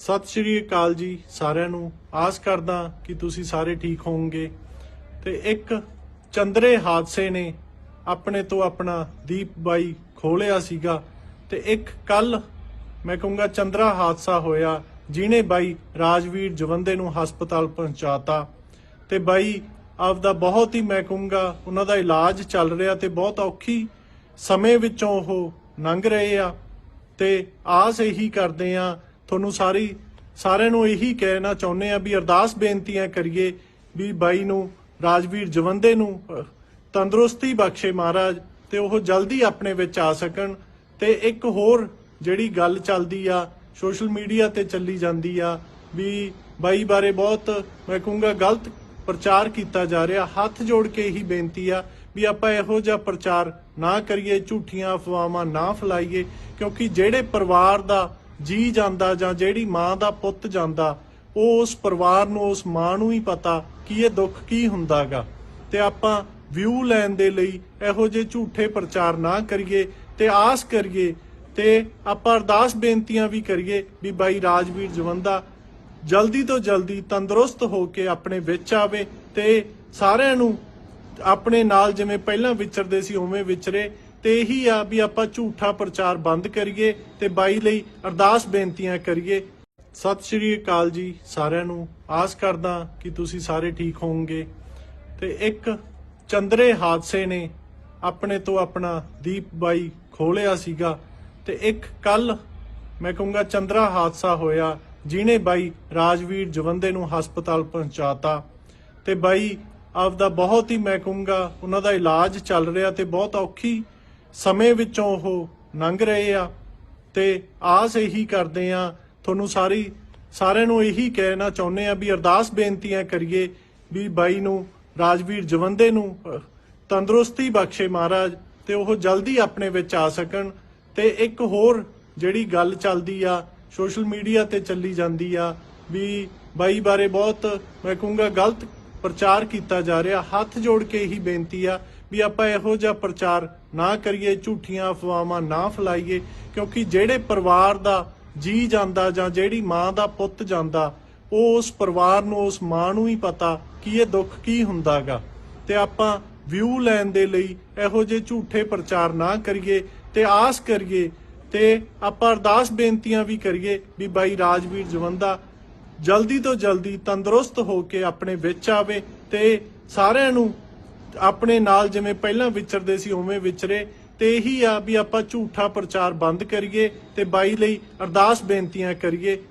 ਸਤਿ ਸ਼੍ਰੀ ਅਕਾਲ ਜੀ ਸਾਰਿਆਂ ਨੂੰ। ਆਸ ਕਰਦਾ ਕਿ ਤੁਸੀਂ ਸਾਰੇ ਠੀਕ ਹੋਵੋਗੇ। ਤੇ ਇੱਕ ਚੰਦਰੇ ਹਾਦਸੇ ਨੇ ਆਪਣੇ ਤੋਂ ਆਪਣਾ ਦੀਪ ਬਾਈ ਖੋਲਿਆ ਸੀਗਾ। ਤੇ ਇੱਕ ਕੱਲ ਮੈਂ ਕਹੂੰਗਾ ਚੰਦਰਾ ਹਾਦਸਾ ਹੋਇਆ, ਜਿਹਨੇ ਬਾਈ ਰਾਜਵੀਰ ਜਵੰਦੇ ਨੂੰ ਹਸਪਤਾਲ ਪਹੁੰਚਾਤਾ। ਤੇ ਬਾਈ ਆਪਦਾ ਬਹੁਤ ਹੀ ਮੈਂ ਕਹੂੰਗਾ ਉਹਨਾਂ ਦਾ ਇਲਾਜ ਚੱਲ ਰਿਹਾ ਤੇ ਬਹੁਤ ਔਖੀ ਸਮੇਂ ਵਿੱਚੋਂ ਉਹ ਲੰਘ ਰਹੇ ਆ। ਤੇ ਆਸ ਇਹੀ ਕਰਦੇ ਆ ਤੁਹਾਨੂੰ ਸਾਰੀ ਸਾਰਿਆਂ ਨੂੰ ਇਹੀ ਕਹਿਣਾ ਚਾਹੁੰਦੇ ਆ ਵੀ ਅਰਦਾਸ ਬੇਨਤੀਆਂ ਕਰੀਏ ਵੀ ਬਾਈ ਨੂੰ, ਰਾਜਵੀਰ ਜਵੰਦੇ ਨੂੰ ਤੰਦਰੁਸਤੀ ਬਖਸ਼ੇ ਮਹਾਰਾਜ ਤੇ ਉਹ ਜਲਦੀ ਆਪਣੇ ਵਿੱਚ ਆ ਸਕਣ ਤੇ ਇੱਕ ਹੋਰ ਜਿਹੜੀ ਗੱਲ ਚੱਲਦੀ ਆ, ਸੋਸ਼ਲ ਮੀਡੀਆ ਤੇ ਚੱਲੀ ਜਾਂਦੀ ਆ ਵੀ ਬਾਈ ਬਾਰੇ ਬਹੁਤ ਮੈਂ ਕਹੂੰਗਾ ਗਲਤ ਪ੍ਰਚਾਰ ਕੀਤਾ ਜਾ ਰਿਹਾ, ਹੱਥ ਜੋੜ ਕੇ ਇਹੀ ਬੇਨਤੀ ਆ ਵੀ ਆਪਾਂ ਇਹੋ ਜਿਹਾ ਪ੍ਰਚਾਰ ਨਾ ਕਰੀਏ, ਝੂਠੀਆਂ ਅਫਵਾਹਾਂ ਨਾ ਫੈਲਾਈਏ ਕਿਉਂਕਿ ਜਿਹੜੇ ਪਰਿਵਾਰ ਦਾ ਜੀ ਜਾਂਦਾ ਜਾਂ ਜਿਹੜੀ ਮਾਂ ਦਾ ਪੁੱਤ ਜਾਂਦਾ, ਉਹ ਉਸ ਪਰਿਵਾਰ ਨੂੰ, ਉਸ ਮਾਂ ਨੂੰ ਹੀ ਪਤਾ ਕਿ ਇਹ ਦੁੱਖ ਕੀ ਹੁੰਦਾਗਾ। ਤੇ ਆਪਾਂ ਵਿਊ ਲੈਣ ਦੇ ਲਈ ਇਹੋ ਜਿਹੇ ਝੂਠੇ ਪ੍ਰਚਾਰ ਨਾ ਕਰੀਏ ਤੇ ਆਸ ਕਰੀਏ ਤੇ ਆਪਾਂ ਅਰਦਾਸ ਬੇਨਤੀਆਂ ਵੀ ਕਰੀਏ ਵੀ ਬਾਈ ਰਾਜਵੀਰ ਜਵੰਦਾ ਜਲਦੀ ਤੋਂ ਜਲਦੀ ਤੰਦਰੁਸਤ ਹੋ ਕੇ ਆਪਣੇ ਵਿੱਚ ਆਵੇ ਤੇ ਸਾਰਿਆਂ ਨੂੰ ਆਪਣੇ ਨਾਲ ਜਿਵੇਂ ਪਹਿਲਾਂ ਵਿਚਰਦੇ ਸੀ, ਉਵੇਂ ਵਿਚਰੇ ਤੇ ਇਹੀ ਆ ਵੀ ਆਪਾਂ ਝੂਠਾ ਪ੍ਰਚਾਰ ਬੰਦ ਕਰੀਏ ਤੇ ਬਾਈ ਲਈ ਅਰਦਾਸ ਬੇਨਤੀਆਂ ਕਰੀਏ। ਸਤਿ ਸ਼੍ਰੀ ਅਕਾਲ ਜੀ ਸਾਰਿਆਂ ਨੂੰ। ਆਸ ਕਰਦਾ ਕਿ ਤੁਸੀਂ ਸਾਰੇ ਠੀਕ ਹੋਵੋਗੇ। ਤੇ ਇੱਕ ਚੰਦਰੇ ਹਾਦਸੇ ਨੇ ਆਪਣੇ ਤੋਂ ਆਪਣਾ ਦੀਪ ਬਾਈ ਖੋਲਿਆ ਸੀਗਾ। ਤੇ ਇੱਕ ਕੱਲ ਮੈਂ ਕਹੂੰਗਾ ਚੰਦਰਾ ਹਾਦਸਾ ਹੋਇਆ, ਜਿਹਨੇ ਬਾਈ ਰਾਜਵੀਰ ਜਵੰਦੇ ਨੂੰ ਹਸਪਤਾਲ ਪਹੁੰਚਾਤਾ। ਤੇ ਬਾਈ ਆਪਦਾ ਬਹੁਤ ਹੀ ਮੈਂ ਕਹੂੰਗਾ, ਉਹਨਾਂ ਦਾ ਇਲਾਜ ਚੱਲ ਰਿਹਾ ਤੇ ਬਹੁਤ ਔਖੀ ਸਮੇਂ ਵਿੱਚੋਂ ਉਹ ਲੰਘ ਰਹੇ ਆ ਤੇ ਆਸ ਇਹੀ ਕਰਦੇ ਆ, ਤੁਹਾਨੂੰ ਸਾਰੀ, ਸਾਰਿਆਂ ਨੂੰ ਇਹੀ ਕਹਿਣਾ ਚਾਹੁੰਦੇ ਆ ਵੀ ਅਰਦਾਸ ਬੇਨਤੀਆਂ ਕਰੀਏ ਵੀ ਬਾਈ ਨੂੰ, ਰਾਜਵੀਰ ਜਵੰਦੇ ਨੂੰ ਤੰਦਰੁਸਤੀ ਬਖਸ਼ੇ ਮਹਾਰਾਜ ਤੇ ਉਹ ਜਲਦੀ ਆਪਣੇ ਵਿੱਚ ਆ ਸਕਣ ਤੇ ਇੱਕ ਹੋਰ ਜਿਹੜੀ ਗੱਲ ਚੱਲਦੀ ਆ, ਸੋਸ਼ਲ ਮੀਡੀਆ ਤੇ ਚੱਲੀ ਜਾਂਦੀ ਆ ਵੀ ਬਾਈ ਬਾਰੇ ਬਹੁਤ, ਮੈਂ ਕਹੂੰਗਾ ਗਲਤ ਪ੍ਰਚਾਰ ਕੀਤਾ ਜਾ ਰਿਹਾ, ਹੱਥ ਜੋੜ ਕੇ ਇਹੀ ਬੇਨਤੀ ਆ ਵੀ ਆਪਾਂ ਇਹੋ ਜਿਹਾ ਪ੍ਰਚਾਰ ਨਾ ਕਰੀਏ, ਝੂਠੀਆਂ ਅਫਵਾਹਾਂ ਨਾ ਫੈਲਾਈਏ, ਕਿਉਂਕਿ ਜਿਹੜੇ ਪਰਿਵਾਰ ਦਾ ਜੀ ਜਾਂਦਾ ਜਾਂ ਜਿਹੜੀ ਮਾਂ ਦਾ ਪੁੱਤ ਜਾਂਦਾ, ਉਹ ਉਸ ਪਰਿਵਾਰ ਨੂੰ, ਉਸ ਮਾਂ ਨੂੰ ਹੀ ਪਤਾ ਕਿ ਇਹ ਦੁੱਖ ਕੀ ਹੁੰਦਾਗਾ। ਤੇ ਆਪਾਂ ਵਿਊ ਲੈਣ ਦੇ ਲਈ ਇਹੋ ਜਿਹੇ ਝੂਠੇ ਪ੍ਰਚਾਰ ਨਾ ਕਰੀਏ ਤੇ ਆਸ ਕਰੀਏ ਤੇ ਆਪਾਂ ਅਰਦਾਸ ਬੇਨਤੀਆਂ ਵੀ ਕਰੀਏ ਵੀ ਬਾਈ ਰਾਜਵੀਰ ਜਵੰਦਾ ਜਲਦੀ ਤੋਂ ਜਲਦੀ ਤੰਦਰੁਸਤ ਹੋ ਕੇ ਆਪਣੇ ਵਿੱਚ ਆਵੇ ਤੇ ਸਾਰਿਆਂ ਨੂੰ ਆਪਣੇ ਨਾਲ ਜਿਵੇਂ ਪਹਿਲਾਂ ਵਿਚਰਦੇ ਸੀ, ਉਵੇਂ ਵਿਚਰੇ। ਤੇ ਇਹੀ ਆ ਵੀ ਆਪਾਂ ਝੂਠਾ ਪ੍ਰਚਾਰ ਬੰਦ ਕਰੀਏ ਤੇ ਬਾਈ ਲਈ ਅਰਦਾਸ ਬੇਨਤੀਆਂ ਕਰੀਏ।